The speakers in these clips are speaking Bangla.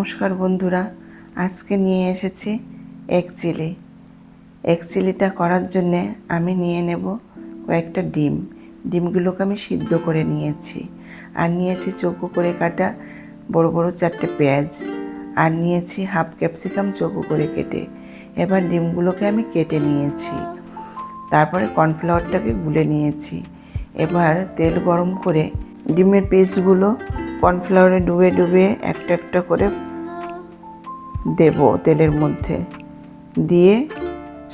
নমস্কার বন্ধুরা, আজকে নিয়ে এসেছি এক চিলি। এক চিলিটা করার জন্যে আমি নিয়ে নেব কয়েকটা ডিম। ডিমগুলোকে আমি সিদ্ধ করে নিয়েছি। আর নিয়েছি চৌকো করে কাটা বড় বড় চারটে পেঁয়াজ। আর নিয়েছি হাফ ক্যাপসিকাম চৌকো করে কেটে। এবার ডিমগুলোকে আমি কেটে নিয়েছি। তারপরে কর্নফ্লাওয়ারটাকে গুলে নিয়েছি। এবার তেল গরম করে ডিমের পিসগুলো কর্নফ্লাওয়ারে ডুবে ডুবে একটা একটা করে দেব তেলের মধ্যে। দিয়ে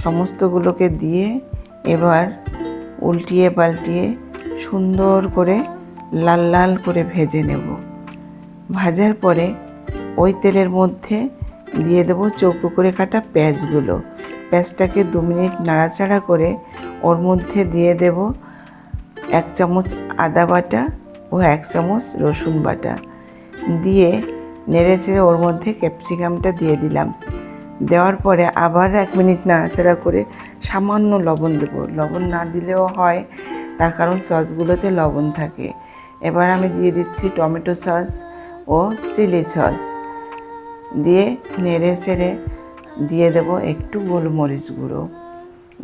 সমস্তগুলোকে দিয়ে এবার উল্টিয়ে পাল্টিয়ে সুন্দর করে লাল লাল করে ভেজে নেব। ভাজার পরে ওই তেলের মধ্যে দিয়ে দেবো চৌকো করে কাটা পেঁয়াজগুলো। পেঁয়াজটাকে দু মিনিট নাড়াচাড়া করে ওর মধ্যে দিয়ে দেব এক চামচ আদা বাটা ও এক চামচ রসুন বাটা। দিয়ে নেড়ে চেড়ে ওর মধ্যে ক্যাপসিকামটা দিয়ে দিলাম। দেওয়ার পরে আবার এক মিনিট নাড়াচাড়া করে সামান্য লবণ দেবো। লবণ না দিলেও হয়, তার কারণ সসগুলোতে লবণ থাকে। এবার আমি দিয়ে দিচ্ছি টমেটো সস ও চিলি সস। দিয়ে নেড়ে চেড়ে দিয়ে দেবো একটু গোলমরিচ গুঁড়ো।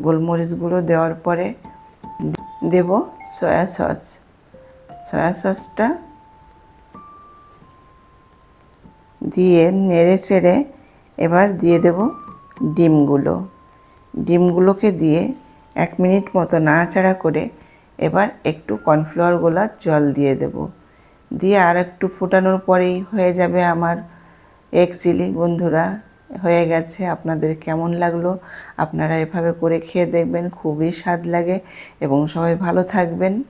গোলমরিচ গুঁড়ো দেওয়ার পরে দেব সয়া সস। সয়া সসটা দিয়ে নেড়ে চেড়ে এবার দিয়ে দেব ডিমগুলো। ডিমগুলোকে দিয়ে এক মিনিট মতো নাড়াচাড়া করে এবার একটু কর্নফ্লাওয়ার গোলা জল দিয়ে দেব। দিয়ে আর একটু ফোটানোর পরেই হয়ে যাবে আমার এগ চিলি। বন্ধুরা, হয়ে গেছে। আপনাদের কেমন লাগল? আপনারা এভাবে করে খেয়ে দেখবেন। খুবই স্বাদ লাগে। এবং সবাই ভালো থাকবেন।